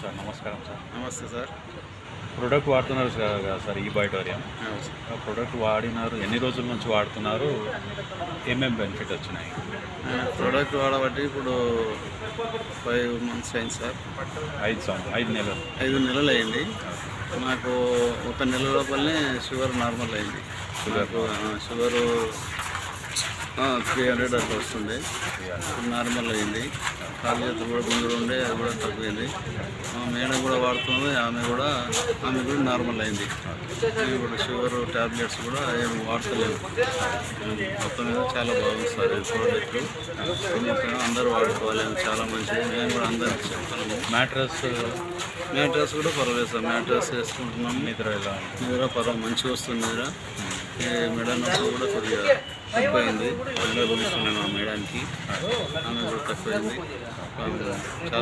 Sir నమస్కారం sir. నమస్తే sir. Product వాడుతున్నారు సార్ కదా సార్ ఈ బయోటోరియం సార్. ప్రోడక్ట్ వాడినారు ఎన్ని రోజుల నుంచి వాడుతున్నారు? ఏమేమి బెనిఫిట్ వచ్చినాయి? ప్రోడక్ట్ వాడబట్టి ఇప్పుడు ఫైవ్ మంత్స్ అయింది సార్. ఐదు సంవత్సరం ఐదు నెలలు. ఐదు నెలలు అయింది. నాకు ఒక నెల లోపలనే షుగర్ నార్మల్ అయింది. నాకు షుగరు త్రీ హండ్రెడ్ అట్లా వస్తుంది. నార్మల్ అయింది. కాలు చేతులు కూడా గుండెలు ఉండే అది కూడా తగ్గింది మేడం కూడా వాడుతుంది ఆమె కూడా ఆమె కూడా నార్మల్ అయింది. ఇప్పుడు షుగర్ టాబ్లెట్స్ కూడా ఏం వాడతలేవు మొత్తం మీద చాలా బాగుంది సార్ ప్రోడక్ట్ అందరూ వాడుకోవాలి చాలా మంచిది. మేము కూడా అందరికీ చెప్తాము. మ్యాట్రస్ మ్యాట్రస్ కూడా పర్వాలేదు సార్. మ్యాట్రస్ వేసుకుంటున్నాము. నిద్ర? నిద్ర పర్వాలేదు. మంచిగా వస్తుంది నిద్ర మెడ నొప్పి కూడా కొద్దిగా తక్కువైంది మెడ పిలుస్తున్నాను ఆ మేడానికి. ఆమె కూడా తక్కువైంది